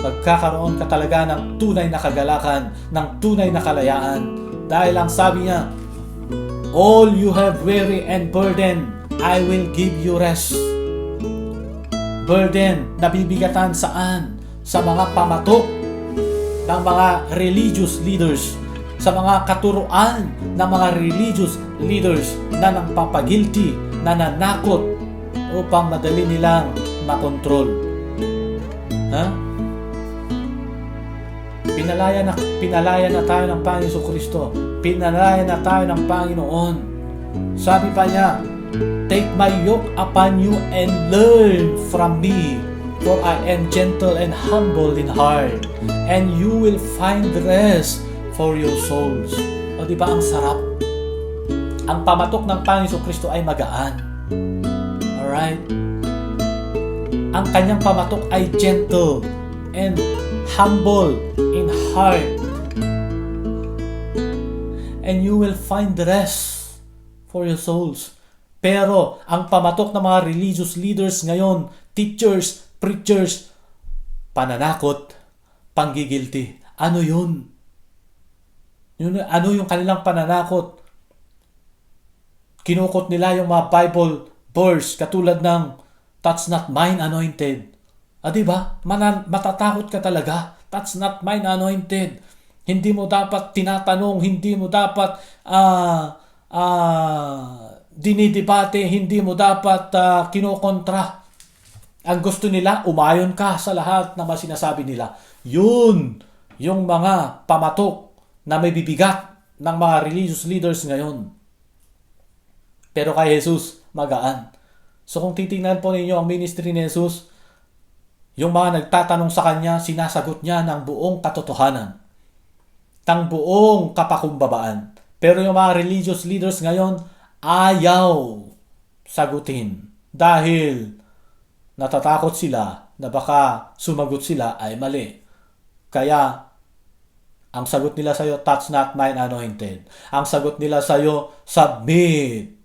magkakaroon ka talaga ng tunay na kagalakan, ng tunay na kalayaan. Dahil ang sabi niya, All you have weary and burden, I will give you rest. Burden, nabibigatan saan? Sa mga pamatok ng mga religious leaders, sa mga katuruan ng mga religious leaders na nagpapagilty, na nanakot upang madali nilang makontrol. Ha? Pinalaya na, pinalaya na tayo ng Panginoon Kristo. Pinalaya na tayo ng Panginoon. Sabi pa niya, Take my yoke upon you and learn from me, for I am gentle and humble in heart, and you will find rest for your souls. O di ba ang sarap? Ang pamatok ng Panginoon Kristo ay magaan. Alright? Ang kanyang pamatok ay gentle and humble heart. And you will find rest for your souls. Pero ang pamatok ng mga religious leaders ngayon, teachers, preachers, pananakot, panggigilty. Ano yun? yun ano yung kanilang pananakot? Kinukot nila yung mga Bible verse katulad ng That's not mine anointed. Ah, di ba? Manan, matatakot ka talaga. That's not mine anointed. Hindi mo dapat tinatanong, hindi mo dapat ah ah dinidebate, hindi mo dapat uh, kinokontra. Ang gusto nila, umayon ka sa lahat ng mga sinasabi nila. Yun, yung mga pamatok na may bibigat ng mga religious leaders ngayon. Pero kay Jesus, magaan. So kung titingnan po ninyo ang ministry ni Jesus, yung mga nagtatanong sa kanya, sinasagot niya ng buong katotohanan. Tang buong kapakumbabaan. Pero yung mga religious leaders ngayon, ayaw sagutin. Dahil natatakot sila na baka sumagot sila ay mali. Kaya, ang sagot nila sa'yo, touch not mine anointed. Ang sagot nila sa'yo, submit.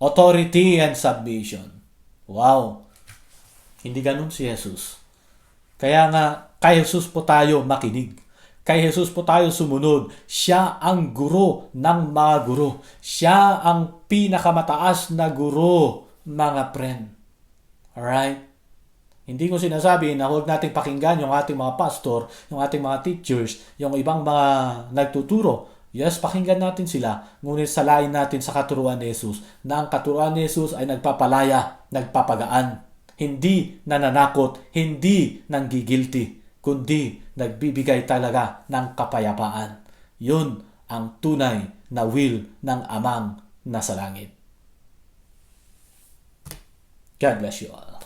Authority and submission. Wow! Hindi ganun si Jesus. Kaya nga, kay Jesus po tayo makinig. Kay Jesus po tayo sumunod. Siya ang guro ng mga guro. Siya ang pinakamataas na guro, mga friend. Alright? Hindi ko sinasabi na huwag nating pakinggan yung ating mga pastor, yung ating mga teachers, yung ibang mga nagtuturo. Yes, pakinggan natin sila. Ngunit salain natin sa katuruan ni Jesus na ang katuruan ni Jesus ay nagpapalaya, nagpapagaan. Hindi nananakot, hindi nanggigilty, kundi nagbibigay talaga ng kapayapaan. Yun ang tunay na will ng amang nasa langit. God bless you all.